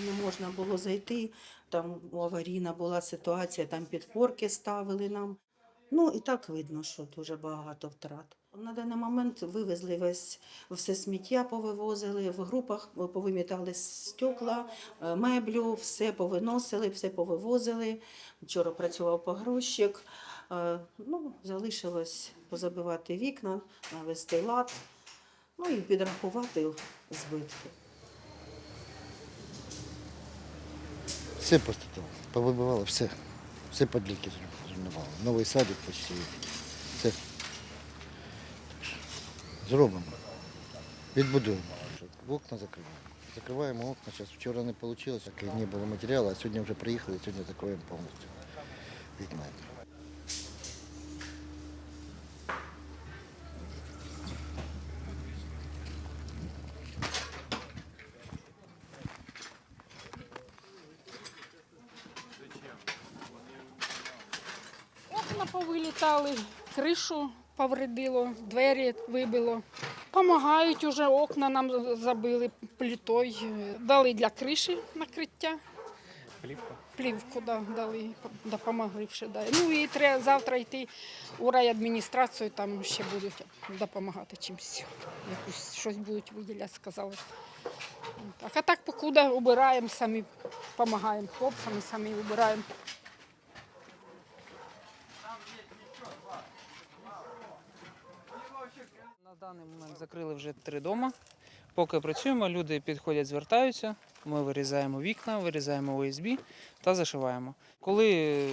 не можна було зайти. Там аварійна була ситуація, там підпорки ставили нам. Ну і так видно, що дуже багато втрат. На даний момент вивезли весь все сміття, повивозили в групах, повимітали стекла, е, меблю, все повиносили, все повивозили. Вчора працював погрузчик. Е, Ну, залишилось позабивати вікна, навести лад, ну і підрахувати збитки. Все постатало, повибивало, все. Все подліки зруйнувало. Новий садик почти. Все. Зробимо. Відбудуємо. Окна закриваємо. Закриваємо окна. Зараз вчора не вийшло, так не було матеріалу, а сьогодні вже приїхали, сьогодні закроємо повністю. Вікна. Окна повилітали, кришу повредило, двері вибило. Помагають уже, окна нам забили плітою, дали для криші накриття. Плівка. Плівку да, дали, допомогли вже. Да. Ну і треба завтра йти у райадміністрацію, там ще будуть допомагати чимось. Якусь щось будуть виділяти, сказали. Так, а так покуди убираємо, самі допомагаємо хлопцям, самі убираємо. На даний момент закрили вже три дома. Поки працюємо, люди підходять, звертаються. Ми вирізаємо вікна, вирізаємо ОСБ та зашиваємо. Коли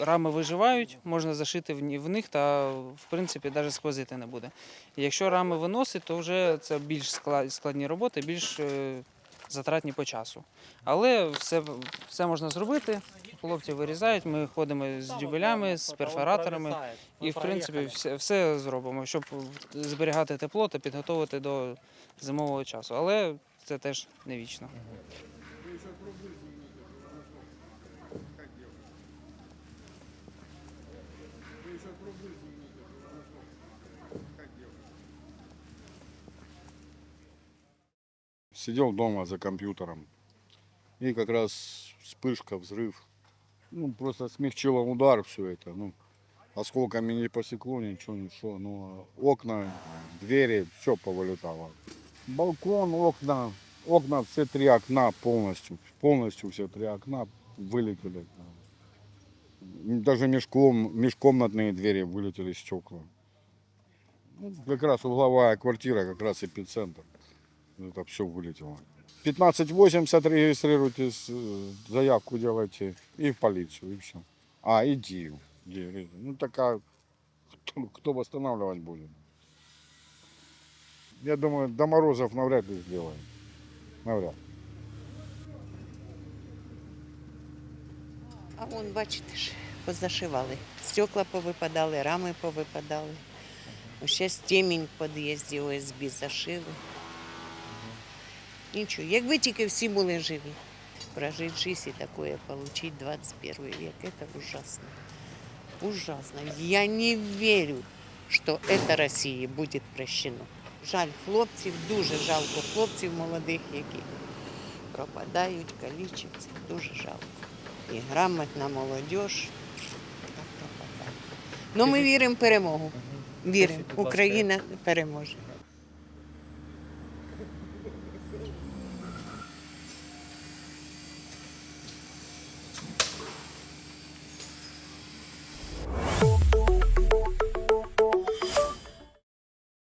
рами виживають, можна зашити в них та в принципі навіть сквозити не буде. Якщо рами виносить, то вже це більш складні роботи, більш е, затратні по часу. Але все, все можна зробити. Хлопці вирізають, ми ходимо з дюбелями, з перфораторами. І, в принципі, все, все зробимо, щоб зберігати тепло та підготувати до зимового часу. Але це теж не вічно. Сидел дома за компьютером. И как раз вспышка, взрыв. Ну, просто смягчило удар все это. Ну, осколками не посекло, ничего, ничего. Ну, а окна, двери, все повылетало. Балкон, окна, окна, все три окна полностью, полностью все три окна вылетели. Даже межком, межкомнатные двери вылетели стекла. Ну, как раз угловая квартира, как раз эпицентр. Это все вылетело. 1580 регистрируйтесь, э, заявку делайте и в полицию, и все. А, и ДИУ. ДИУ. Ну, такая, кто, кто восстанавливать будет? Я думаю, до морозов навряд ли сделаем. Навряд. А вон, бачите ж, позашивали. Стекла повипадали, рами повипадали. Ще темінь в під'їзді ОСБ зашили. Нічого, якби тільки всі були живі. Прожить жизнь и такое получить 21 век, это ужасно. Ужасно. Я не верю, что это Росії буде прощено. Жаль хлопців, дуже жалко хлопців молодих, які пропадають, калічаться. Дуже жалко. І грамотна молодь. Ну, ми віримо в перемогу. Віримо, Україна переможе.